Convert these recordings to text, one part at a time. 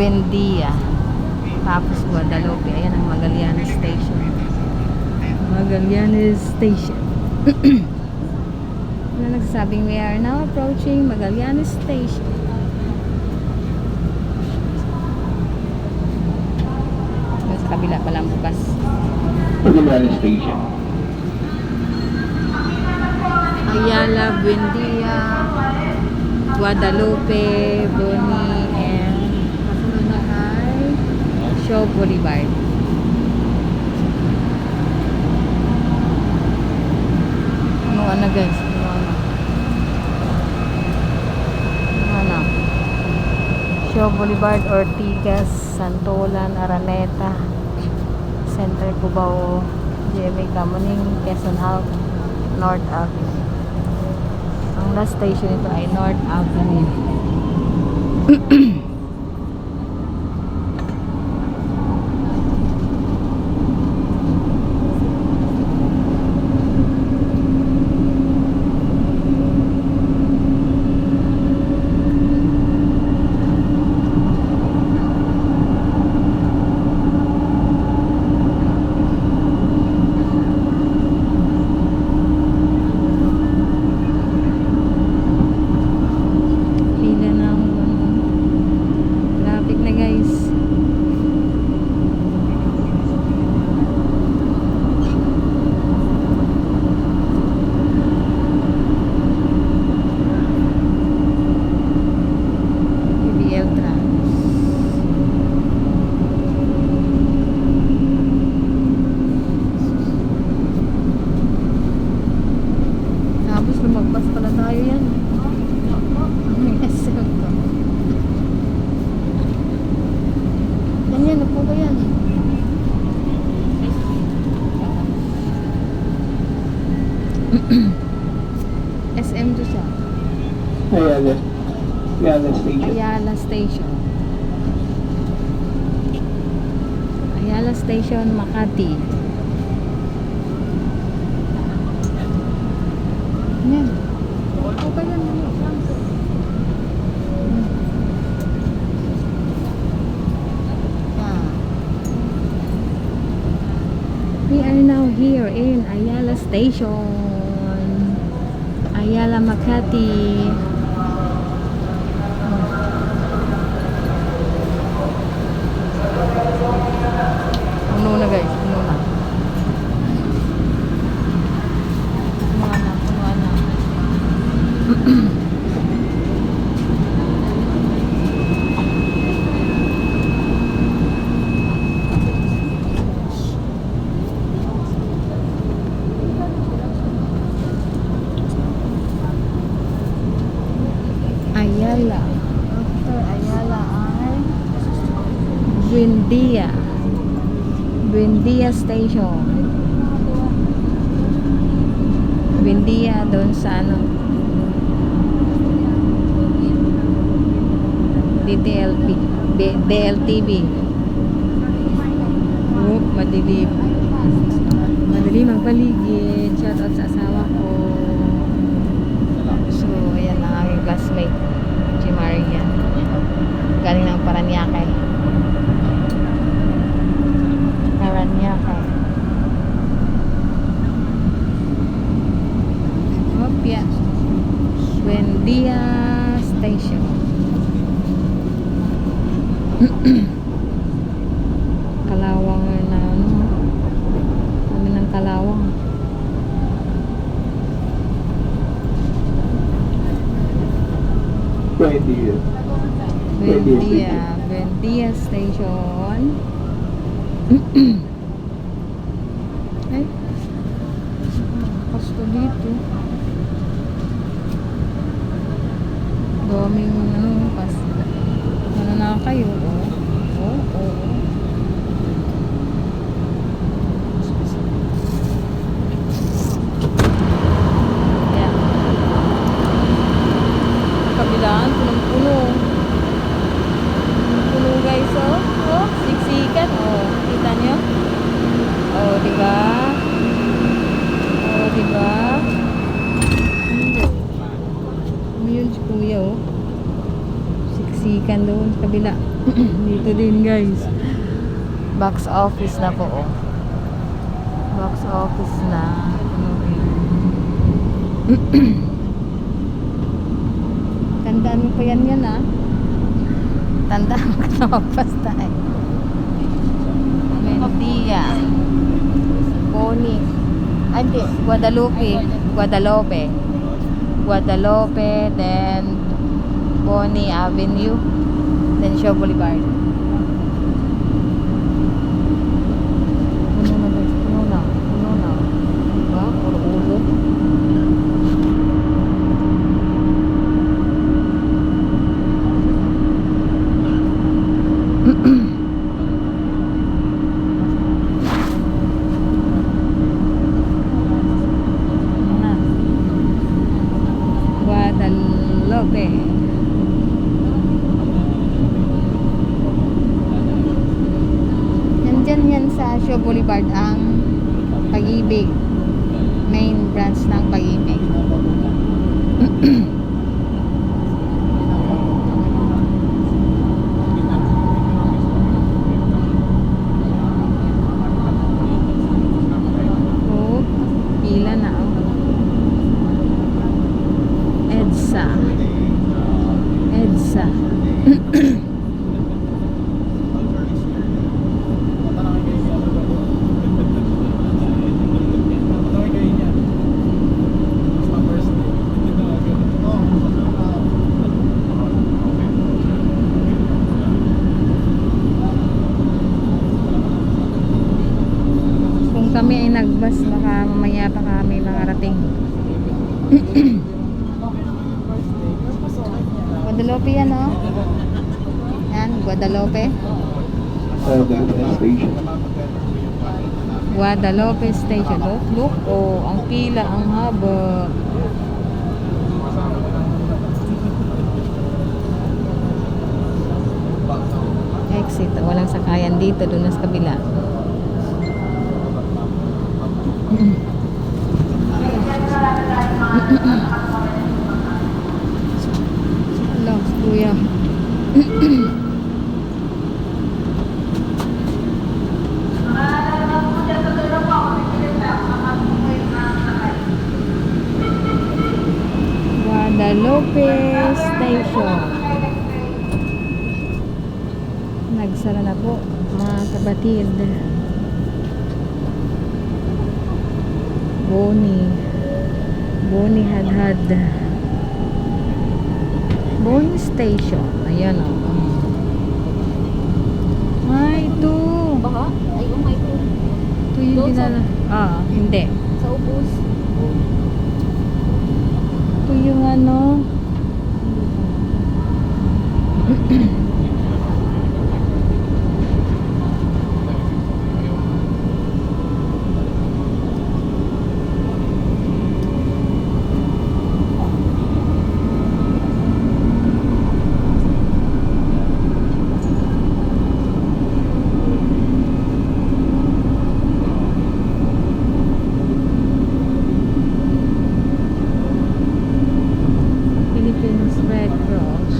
Buendia. Tapos Guadalupe. Ayan ang Magallanes Station. Magallanes Station. Ano nagsasabing we are now approaching Magallanes Station. Sa kabila pala ang bukas. Magallanes Station. Ayala, Buendia, Guadalupe, Boni, and kasunod na ay Shaw Boulevard. Ano ano guys? Ano ano? Ano? Shaw Boulevard, Ortigas, Santolan, Araneta, Center Cubao, GMA Kamuning, Quezon Hub, North Avenue. Ang last station nito ay North Avenue. Pila na ako. Traffic na guys. PBL Trans. Tapos lumagpas pala tayo yan. Ang SM ko. Yan yan, upo ko yan. SM to siya. Ayala. Ayala Station. Ayala Station. Ayala Station, Makati. Yan. Upo ka yan. Ah. We are now here in Ayala Station. Ayala Makati. Puno na guys, puno na. Punuan na, punuan na. Ayala. After Ayala ay Buendia. Buendia Station. Buendia doon sa ano. DTLP B- DLTV Oop, madilim. Madilim ang paligid. Shout out sa asawa ko. So ayan ang aking classmate si Maria. Galing ng Paranaque Hopia Buendia Station kalawang na ano. Kami ng kalawang. Years. Buendia, Buendia Station. Ay, pasto dito. Daming ano, pas. Ano na kayo? Oh, oh. Ayan. Kabilaan, punong-puno. Puno guys, oh. Oh, siksikan. Oh, kita nyo? Oh, di ba? Oh, di ba? Ano yun si kuya, oh. Siksikan doon sa kabila. Dito din, guys. Box office na po, oh. Box office na. Tandaan mo pa yan yan, ah. Tandaan mo ka na magpasta eh. Mendia. Boni. Ay. Guadalupe. Guadalupe. Guadalupe, then Boni Avenue, Shaw Boulevard. Puno na guys, puno na. Puno na. Diba? Puro ulo. na. Guadalupe. Nandyan Shaw Boulevard ang Pag-ibig. Main branch ng Pag-ibig. Oh, pila na oh. EDSA. EDSA. Kung kami ay nagbas, baka mamaya pa kami makarating. Guadalupe yan, oh. Yan, Guadalupe. Guadalupe Station. Guadalupe Station. Look, look, oh, ang pila, ang haba. Exit. Walang sakayan dito, doon sa kabila. Hello, kuya. Guadalupe Station. Nagsara na po, mga kabatid. Boni. Boni Hadhad. Boni Station. Ayan o. Ay, ito. Baka? Ay, oh my God. Ito yung ginala. Ah, hindi. Sa ubos. Ito yung ano. Philippines Red Cross.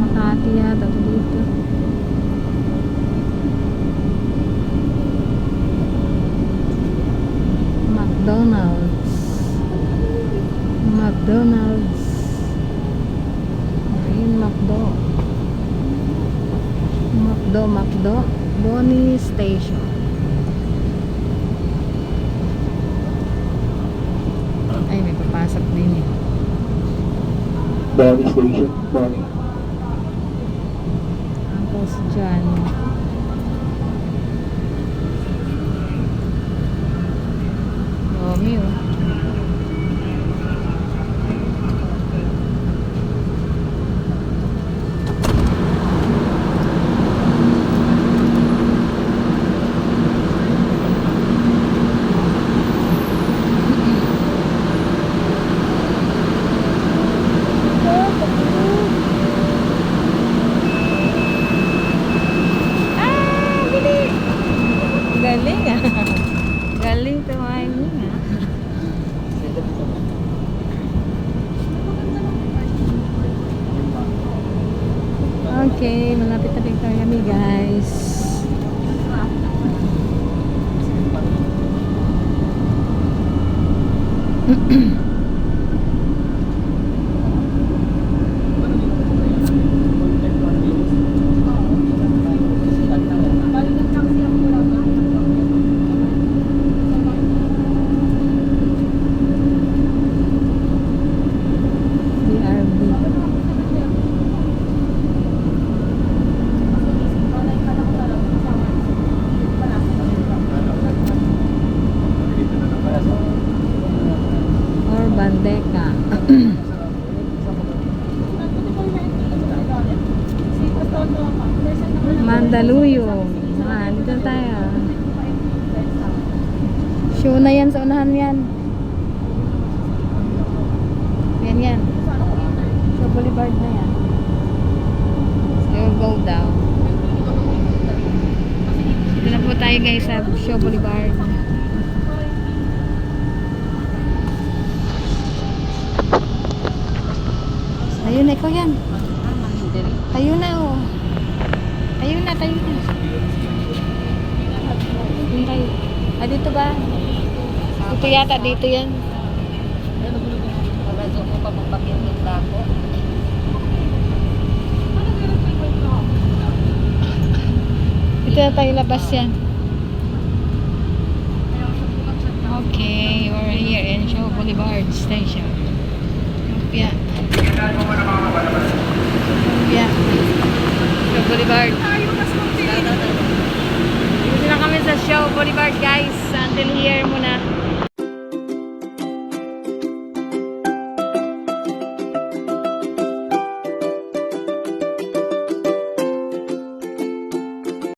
Makati yata ito dito. McDonald's. McDonald's. Ayun, McDo. Macdo, Macdo. Boni Station. May papasok din eh. Bonnie Station. Bonnie. Tapos dyan. Romeo. Ah, bilis! Galing ah. Galing tumiming ah. Okay, malapit na rin kami guys. BRB. Or Bandeca. Mandaluyong. Ah, dito na tayo. Show na yan sa unahan yan. Yan yan. Show Boulevard na yan. Still go down. Dito na po tayo guys sa Show Boulevard. Ayun na, ikaw yan. Ayun na, oh. Ayun na, tayo na. Ayun tayo. Ah, dito ba? Dito yata, dito yan. Dito na tayo labas yan. Okay, we're here in Show Boulevard Station.